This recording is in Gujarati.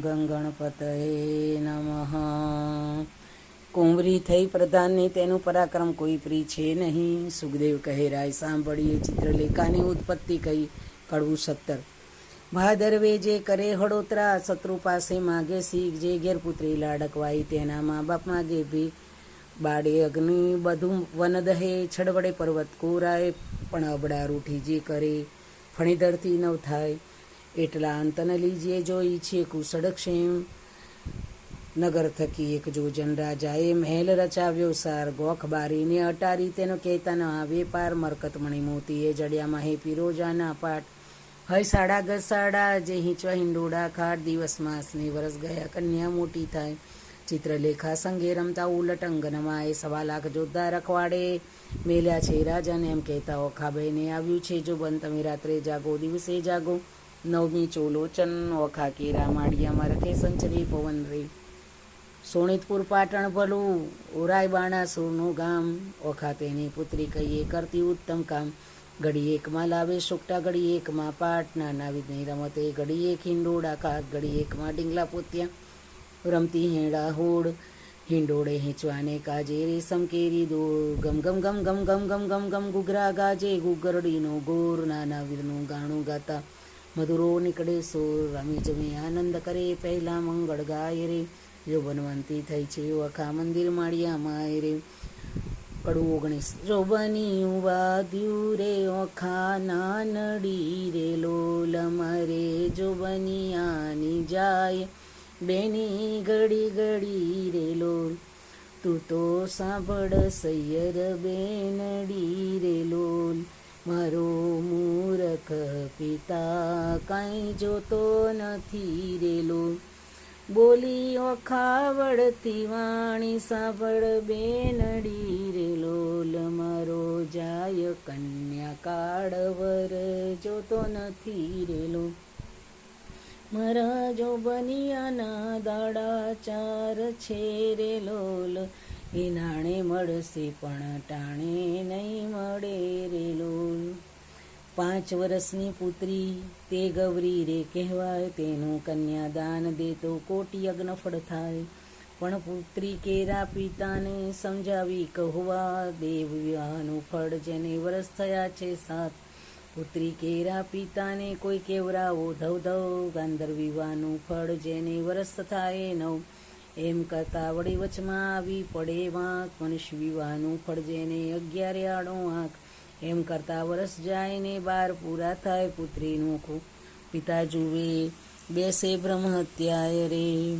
ગં નમઃ. કુંવરી થઈ પ્રધાનને, તેનું પરાક્રમ કોઈ પ્રી છે નહીં. સુખદેવ કહે, રાય સાંભળીએ. ચિત્રલેખાની ઉત્પત્તિ કહી કડવું સત્તર. ભાદરવે જે કરે હળોતરા, શત્રુ પાસે માગે શીખ. જે ઘેરપુત્રી લાડકવાય, તેના મા બાપ માગે ભી બાળે અગ્નિ, બધું વન દહે. છડવડે પર્વત કોરાય પણ અબડા રૂઠી જે કરે ફણીધરથી નવ થાય. એટલા અંતન લીજીએ જોઈ છે કુશળ ક્ષેમ નગર થકી એક જોજન રાજાએ મહેલ રચાવ્યો સાર ગોખ બારીને અટારી તેનો કહેતા આ આવે પાર મરકત મણી મોતીએ જડિયામાં હે પીરોજાના પાટ. હય સાડા ગજ સાડા જે હિંચવા હિંડોડા ખાટ દિવસ માસને વરસ ગયા કન્યા મોટી થાય. ચિત્રલેખા સંગે રમતા ઉલટ અંગનમાં એ સવા લાખ જોધા રખવાડે મેલ્યા છે રાજાને એમ કહેતા ઓખાભાઈને આવ્યું છે, જો બન તમે રાત્રે જાગો, દિવસે જાગો. નવમી ચોલોચન, ઓખા કેરા માળિયામાં રખે સંચરી પવન રે. સોણિતપુર પાટણ ભલું ઓરાય બાણાસુરનું ગામ. ઓખા તેની પુત્રી કહીએ કરતી ઉત્તમ કામ. ઘડી એકમાં લાવે સુકટા ઘડી એકમાં પાટ. નાના વિધની રમતે ઘડી એક હિંડોળા કાક ઘડી એકમાં ડીંગલા પોત્યા. રમતી હેડા હોડ, હિંડોળે હેંચવાને કાજે રેશમ કેરી દોર ગમ ગમ ગમ ગમ ગમ ગમ ગમ ગમ ગુગરા ગાજે, ગુગરડીનો ગોર. નાના વીરનું ગાણું ગાતા. મધુરો નીકળે સોર, રમી જમી, આનંદ કરે પહેલા મંગળ ગાય રે. જો બનવંતી થઈ છે વખા મંદિર માળિયામાં રે. કડવું ઓગણીસ જો બની વાદ્યું રે ઓખા નાનડી રે, લોલ મરે. જો બની આની જાય, બેની ઘડી ઘડી રે, લોલ. તું તો સાંભળ સૈયર બેનડી રે, લોલ. પિતા કાંઈ જોતો નથી રેલો. બોલી ઓખાવડતી વાણી સાંભળ બેનડી રે લોલ મારો જાય કન્યા કાળવર જોતો નથી રેલો. મારા જો બનિયાના દાડા ચાર છે રેલો. એનાણે મળશે પણ ટાણે પાંચ વર્ષની પુત્રી, તે ગૌરી રે કહેવાય, તેનું કન્યાદાન દે તો કોટી યજ્ઞ થાય. પણ પુત્રી કેરા પિતાને સમજાવી કહવા, દેવ વિવાહનું ફળ જેને વરસ થયા છે સાત. પુત્રી કેરા પિતાને કોઈ કેવરાવો ધવ ધવ ગાંધર વિવાહનું ફળ જેને વરસ થાય નવ. એમ કરતા વળી વચમાં આવી પડે વાંક, મનુષ્ય વિવાહનું ફળ જેને અગિયારે આડો આંખ એમ કરતા વરસ જાય ને બાર પૂરા થાય પુત્રીનું પિતા જુએ, બેસે બ્રહ્મ હત્યાય રે.